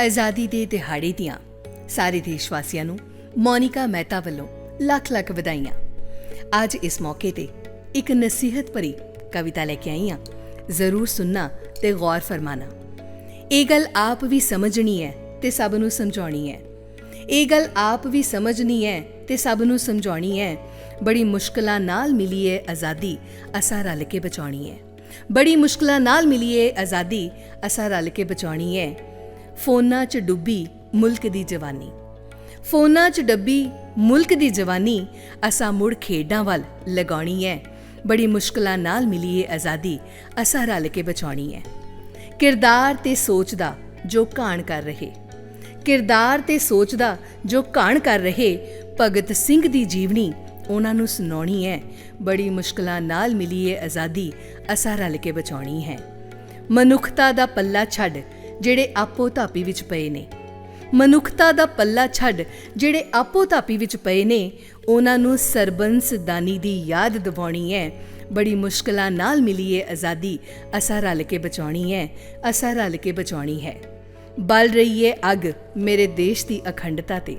ਆਜ਼ਾਦੀ ਦੇ ਦਿਹਾੜੇ ਦੀਆਂ ਸਾਰੇ ਦੇਸ਼ ਵਾਸੀਆਂ ਨੂੰ ਮੋਨਿਕਾ ਮਹਿਤਾ ਵੱਲੋਂ ਲੱਖ ਲੱਖ ਵਧਾਈਆਂ। ਅੱਜ ਇਸ ਮੌਕੇ ਤੇ ਇੱਕ ਨਸੀਹਤ ਭਰੀ ਕਵਿਤਾ ਲੈ ਕੇ ਆਈ ਹਾਂ। ਜ਼ਰੂਰ ਸੁਣਨਾ ਤੇ ਗੌਰ ਫਰਮਾਨਾ। ਇਹ ਗੱਲ ਆਪ ਵੀ ਸਮਝਣੀ ਹੈ ਤੇ ਸਭ ਨੂੰ ਸਮਝਾਉਣੀ ਹੈ। ਇਹ ਗੱਲ ਆਪ ਵੀ ਸਮਝਣੀ ਹੈ ਤੇ ਸਭ ਨੂੰ ਸਮਝਾਉਣੀ ਹੈ। ਬੜੀ ਮੁਸ਼ਕਲਾਂ ਨਾਲ ਮਿਲੀ ਹੈ ਆਜ਼ਾਦੀ, ਅਸਾਂ ਰਲ ਕੇ ਬਚਾਉਣੀ ਹੈ। ਬੜੀ ਮੁਸ਼ਕਲਾਂ ਨਾਲ ਮਿਲੀ ਹੈ ਆਜ਼ਾਦੀ, ਅਸਾਂ ਰਲ ਕੇ ਬਚਾਉਣੀ ਹੈ। ਫੋਨਾਂ 'ਚ ਡੁੱਬੀ ਮੁਲਕ ਦੀ ਜਵਾਨੀ। ਫੋਨਾਂ 'ਚ ਡੱਬੀ ਮੁਲਕ ਦੀ ਜਵਾਨੀ ਅਸਾਂ ਮੁੜ ਖੇਡਾਂ ਵੱਲ ਲਗਾਉਣੀ ਹੈ ਬੜੀ ਮੁਸ਼ਕਲਾਂ ਨਾਲ ਮਿਲੀ ਹੈ ਆਜ਼ਾਦੀ, ਅਸਾਂ ਰਲ ਕੇ ਬਚਾਉਣੀ ਹੈ ਕਿਰਦਾਰ ਤੇ ਸੋਚ ਦਾ ਜੋ ਕਾਣ ਕਰ ਰਹੇ। ਕਿਰਦਾਰ ਤੇ ਸੋਚ ਦਾ ਜੋ ਕਾਣ ਕਰ ਰਹੇ, ਭਗਤ ਸਿੰਘ ਦੀ ਜੀਵਨੀ ਉਹਨਾਂ ਨੂੰ ਸੁਣਾਉਣੀ ਹੈ ਬੜੀ ਮੁਸ਼ਕਲਾਂ ਨਾਲ ਮਿਲੀ ਹੈ ਆਜ਼ਾਦੀ, ਅਸਾਂ ਰਲ ਕੇ ਬਚਾਉਣੀ ਹੈ। ਮਨੁੱਖਤਾ ਦਾ ਪੱਲਾ ਛੱਡ ਜਿਹੜੇ ਆਪੋ ਧਾਪੀ ਵਿੱਚ ਪਏ ਨੇ। ਮਨੁੱਖਤਾ ਦਾ ਪੱਲਾ ਛੱਡ ਜਿਹੜੇ ਆਪੋ ਧਾਪੀ ਵਿੱਚ ਪਏ ਨੇ, ਉਹਨਾਂ ਨੂੰ ਸਰਬੰਸ ਦਾਨੀ ਦੀ ਯਾਦ ਦਿਵਾਉਣੀ ਹੈ। ਬੜੀ ਮੁਸ਼ਕਲਾਂ ਨਾਲ ਮਿਲੀ ਹੈ ਆਜ਼ਾਦੀ, ਅਸਾਂ ਰਲ ਕੇ ਬਚਾਉਣੀ ਹੈ, ਅਸਾਂ ਰਲ ਕੇ ਬਚਾਉਣੀ ਹੈ। ਬਲ ਰਹੀ ਏ ਅੱਗ ਮੇਰੇ ਦੇਸ਼ ਦੀ ਅਖੰਡਤਾ ਤੇ।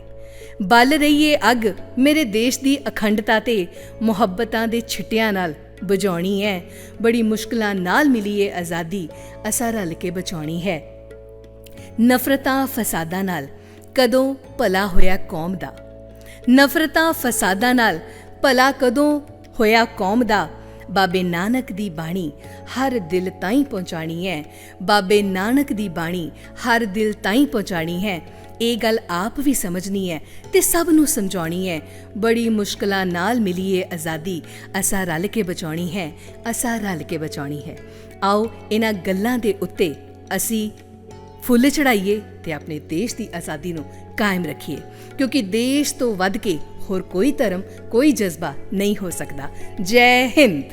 ਬਲ ਰਹੀ ਏ ਅੱਗ ਮੇਰੇ ਦੇਸ਼ ਦੀ ਅਖੰਡਤਾ ਤੇ। ਮੁਹੱਬਤਾਂ ਦੇ ਛਿੱਟਿਆਂ ਨਾਲ ਬੁਝਾਉਣੀ ਹੈ। ਬੜੀ ਮੁਸ਼ਕਲਾਂ ਨਾਲ ਮਿਲੀ ਏ ਆਜ਼ਾਦੀ, ਅਸਾਂ ਰਲ ਕੇ ਬਚਾਉਣੀ ਹੈ। ਨਫ਼ਰਤਾਂ ਫਸਾਦਾਂ ਨਾਲ ਕਦੋਂ ਭਲਾ ਹੋਇਆ ਕੌਮ ਦਾ? ਨਫ਼ਰਤਾਂ ਫਸਾਦਾਂ ਨਾਲ ਭਲਾ ਕਦੋਂ ਹੋਇਆ ਕੌਮ ਦਾ? ਬਾਬੇ ਨਾਨਕ ਦੀ ਬਾਣੀ ਹਰ ਦਿਲ ਤਾਈਂ ਪਹੁੰਚਾਣੀ ਹੈ। ਬਾਬੇ ਨਾਨਕ ਦੀ ਬਾਣੀ ਹਰ ਦਿਲ ਤਾਈਂ ਪਹੁੰਚਾਣੀ ਹੈ। ਇਹ ਗੱਲ ਆਪ ਵੀ ਸਮਝਣੀ ਹੈ ਤੇ ਸਭ ਨੂੰ ਸਮਝਾਉਣੀ ਹੈ। ਬੜੀ ਮੁਸ਼ਕਲਾਂ ਨਾਲ ਮਿਲੀ ਏ ਆਜ਼ਾਦੀ। ਅਸਾਂ ਰਲ ਕੇ ਬਚਾਉਣੀ ਹੈ। ਅਸਾਂ ਰਲ ਕੇ ਬਚਾਉਣੀ ਹੈ। ਆਓ ਇਹਨਾਂ ਗੱਲਾਂ ਦੇ ਉੱਤੇ ਅਸੀਂ ਫੁੱਲ ਚੜਾਈਏ ਤੇ ਆਪਣੇ ਦੇਸ਼ ਦੀ ਆਜ਼ਾਦੀ ਨੂੰ ਕਾਇਮ ਰੱਖੀਏ, ਕਿਉਂਕਿ ਦੇਸ਼ ਤੋਂ ਵੱਧ ਕੇ ਹੋਰ ਕੋਈ ਧਰਮ, ਕੋਈ ਜਜ਼ਬਾ ਨਹੀਂ ਹੋ ਸਕਦਾ। ਜੈ ਹਿੰਦ!